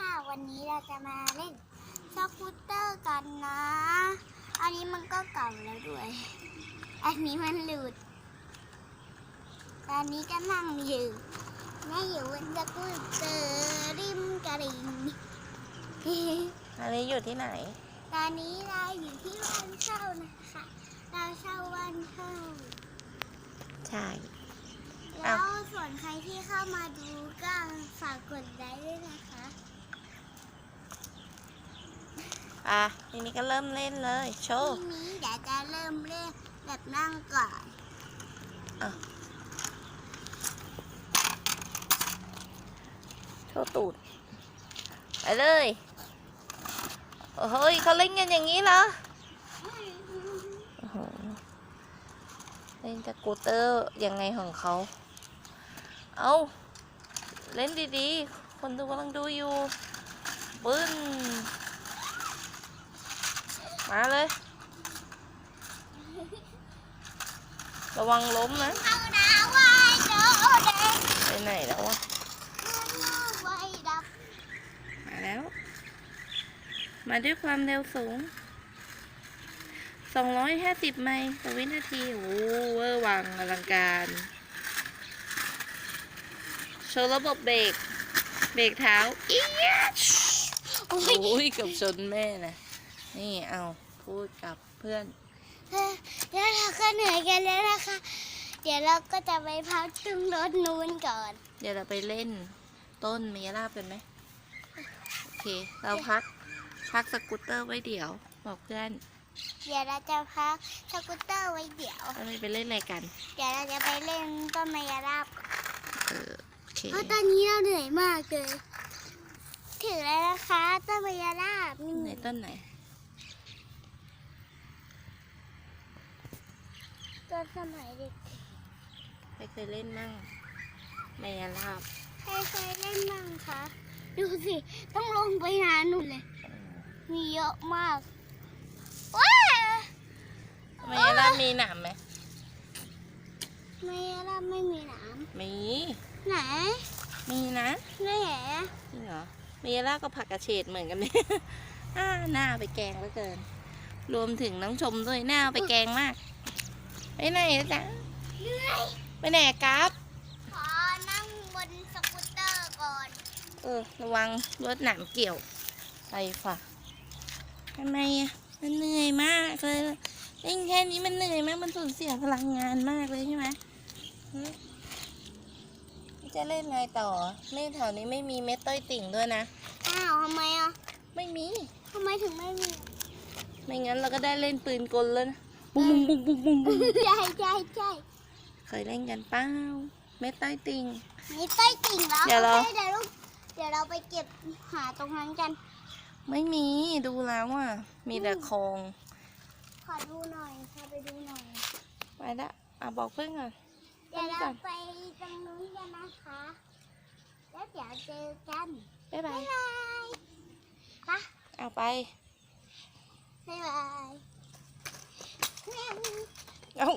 ค่ะ วันนี้เราจะมาเล่นสกูตเตอร์กันนะ อันนี้มันก็เก่าแล้วด้วย อันนี้มันหลุด ตอนนี้ก็นั่งอยู่แม่อยู่บนสกูตเตอร์ริมกระดิ่งอันนี้อยู่ที่ไหน ตอนนี้เราอยู่ที่บ้านเช่านะคะ เราเช่าบ้านเช่า ใช่ แล้อ้าววส่วนใครที่เข้ามาดูก็ฝากกดไลค์ด้วยนะคะ อะทีนี้ก็เริ่มเล่นเลย โชทีว์นี้เดี๋ยวจะเริ่มเล่นแบบนั่งก่อนโชว์ตูด ไปเลย โอ้โหยเขาเล่นกันอย่างนี้เหรอโอ้โหเล่นสกูตเตอร์ยังไงของเขา เอาเล่นดีๆ คนดูกำลังดูอยู่ ปึ้น มาเลย ระวังล้มนะเอาหน้าไว้โดเด็กไปไหนแล้ววะไว้ดับมาแล้ว มาด้วยความเร็วสูง 250 ไมล์ต่อวินาที โอ้โหเวอร์วังอลังการโชว์ระบบเบรก เบรกเท้า อี๊ยดโอ้โอ้ยยเกับชนแม่นะ นี่เอาพูดกับเพื่อน แล้วเราก็เหนื่อยกันแล้วนะคะ เดี๋ยวเราก็จะไปพักตรงรถนู้นก่อน เดี๋ยวเราไปเล่นต้นเมยราบกันไหมโอเค เราพักพักสกูตเตอร์ไว้เดี๋ยว บอกเพื่อน เดี๋ยวเราจะพักสกูตเตอร์ไว้เดี๋ยว เราไปเล่นอะไรกัน เดี๋ยวเราจะไปเล่นต้นไมยราบเออโอเคเพราะตอนนี้เราเหนื่อยมากเลย ถึงแล้วนะคะต้นไมยราบนี่ไหนต้นไหน ต้นสมัยเด็กใครเคยเล่นมั่งแมยลาบใครเคยเล่นบ้างคะดูสิต้องลงไปนานนู่นเลย มีเยอะมากว้าแมยลาบมีหนามไหมไมยราบไม่มีหนามมีไหนมีนะไหนแหละจริงเหรอแมยลาบก็ผักกระเฉดเหมือนกันเนี่ยอ่าหน้าไปแกงแล้วเกิน รวมถึงน้องชมด้วยหน้าไปแกงมาก ไปไหนนะจ๊ะเหนื่อยไปไหนอะครับ ขอนั่งบนสกูตเตอร์ก่อน เออ ระวังรถหนามเกี่ยวไปฝ่ะทำไมอะมันเหนื่อยมากเลยเล่นแค่นี้มันเหนื่อยมาก มันสูญเสียพลังงานมากเลยใช่ไหมหึจะเล่นไงต่อเล่นแถวนี้ไม่มีเม็ดต้อยติ่งด้วยนะ อ้าวทำไมอะ ไม่มี ทำไมถึงไม่มี ไม่งั้นเราก็ได้เล่นปืนกลแล้วนะ บุ้งบุ้งบุ้งบุ้งบุ้งบุ้งใช่ใช่ใช่เคยเล่นกันเป้าเม็ดต้อยติ่งมีใต้ติ่งแล้วเดี๋ยวเรา โอคเดี๋ยวเราเดี๋ยวเราไปเก็บหาตรงนั้นกัน ไม่มีดูแล้วอะ มีแต่คลองขอดูหน่อยขอไปดูหน่อย ไปละอะบอกเพื่อนก่อนเดี๋ยวไปเราก่อนไปตรงนู้นกันนะคะ แล้วเดี๋ยวเจอกัน บ๊ายบาบ๊ายยบายปะเอาไป บ๊ายบาย แม่เอา